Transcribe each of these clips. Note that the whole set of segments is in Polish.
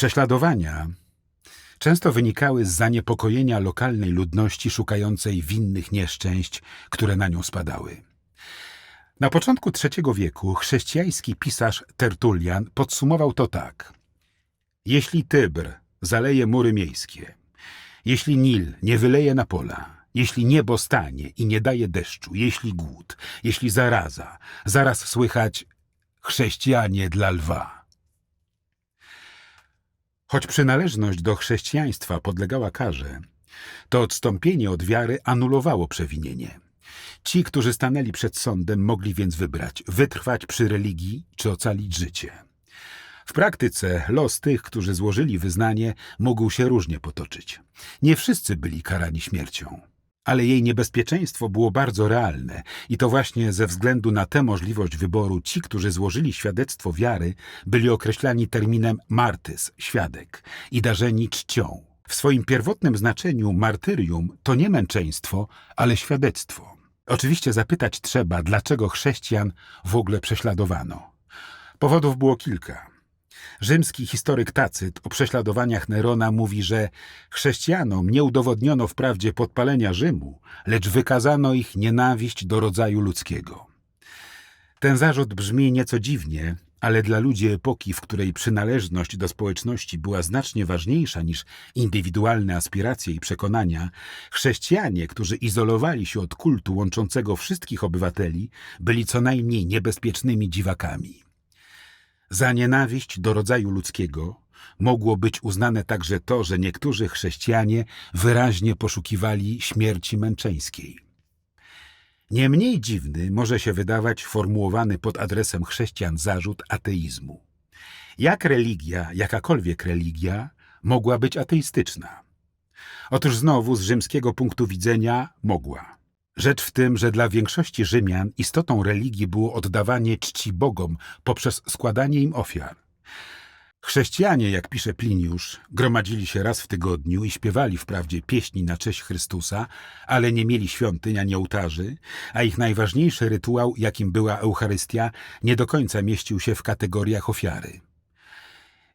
Prześladowania często wynikały z zaniepokojenia lokalnej ludności szukającej winnych nieszczęść, które na nią spadały. Na początku III wieku chrześcijański pisarz Tertulian podsumował to tak. Jeśli Tybr zaleje mury miejskie, jeśli Nil nie wyleje na pola, jeśli niebo stanie i nie daje deszczu, jeśli głód, jeśli zaraza, zaraz słychać chrześcijanie dla lwa. Choć przynależność do chrześcijaństwa podlegała karze, to odstąpienie od wiary anulowało przewinienie. Ci, którzy stanęli przed sądem, mogli więc wybrać wytrwać przy religii czy ocalić życie. W praktyce los tych, którzy złożyli wyznanie, mógł się różnie potoczyć. Nie wszyscy byli karani śmiercią, ale jej niebezpieczeństwo było bardzo realne i to właśnie ze względu na tę możliwość wyboru ci, którzy złożyli świadectwo wiary, byli określani terminem martys, świadek, i darzeni czcią. W swoim pierwotnym znaczeniu martyrium to nie męczeństwo, ale świadectwo. Oczywiście zapytać trzeba, dlaczego chrześcijan w ogóle prześladowano. Powodów było kilka. Rzymski historyk Tacyt o prześladowaniach Nerona mówi, że chrześcijanom nie udowodniono wprawdzie podpalenia Rzymu, lecz wykazano ich nienawiść do rodzaju ludzkiego. Ten zarzut brzmi nieco dziwnie, ale dla ludzi epoki, w której przynależność do społeczności była znacznie ważniejsza niż indywidualne aspiracje i przekonania, chrześcijanie, którzy izolowali się od kultu łączącego wszystkich obywateli, byli co najmniej niebezpiecznymi dziwakami. Za nienawiść do rodzaju ludzkiego mogło być uznane także to, że niektórzy chrześcijanie wyraźnie poszukiwali śmierci męczeńskiej. Nie mniej dziwny może się wydawać formułowany pod adresem chrześcijan zarzut ateizmu. Jak religia, jakakolwiek religia, mogła być ateistyczna? Otóż znowu z rzymskiego punktu widzenia mogła. Rzecz w tym, że dla większości Rzymian istotą religii było oddawanie czci bogom poprzez składanie im ofiar. Chrześcijanie, jak pisze Pliniusz, gromadzili się raz w tygodniu i śpiewali wprawdzie pieśni na cześć Chrystusa, ale nie mieli świątyń ani ołtarzy, a ich najważniejszy rytuał, jakim była Eucharystia, nie do końca mieścił się w kategoriach ofiary.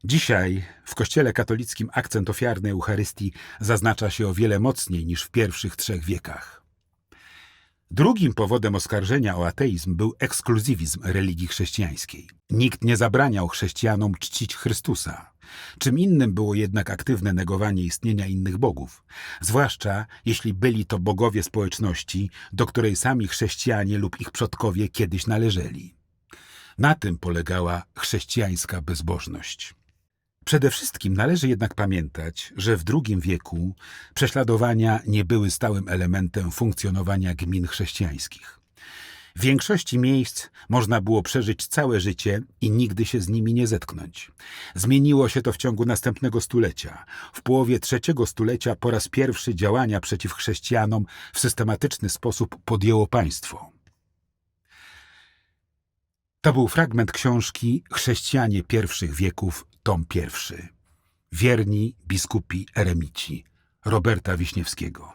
Dzisiaj w Kościele katolickim akcent ofiarny Eucharystii zaznacza się o wiele mocniej niż w pierwszych trzech wiekach. Drugim powodem oskarżenia o ateizm był ekskluzywizm religii chrześcijańskiej. Nikt nie zabraniał chrześcijanom czcić Chrystusa. Czym innym było jednak aktywne negowanie istnienia innych bogów, zwłaszcza jeśli byli to bogowie społeczności, do której sami chrześcijanie lub ich przodkowie kiedyś należeli. Na tym polegała chrześcijańska bezbożność. Przede wszystkim należy jednak pamiętać, że w II wieku prześladowania nie były stałym elementem funkcjonowania gmin chrześcijańskich. W większości miejsc można było przeżyć całe życie i nigdy się z nimi nie zetknąć. Zmieniło się to w ciągu następnego stulecia. W połowie trzeciego stulecia po raz pierwszy działania przeciw chrześcijanom w systematyczny sposób podjęło państwo. To był fragment książki Chrześcijanie pierwszych wieków, tom pierwszy. Wierni biskupi eremici Roberta Wiśniewskiego.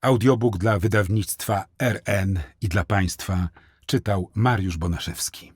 Audiobook dla wydawnictwa RN i dla Państwa czytał Mariusz Bonaszewski.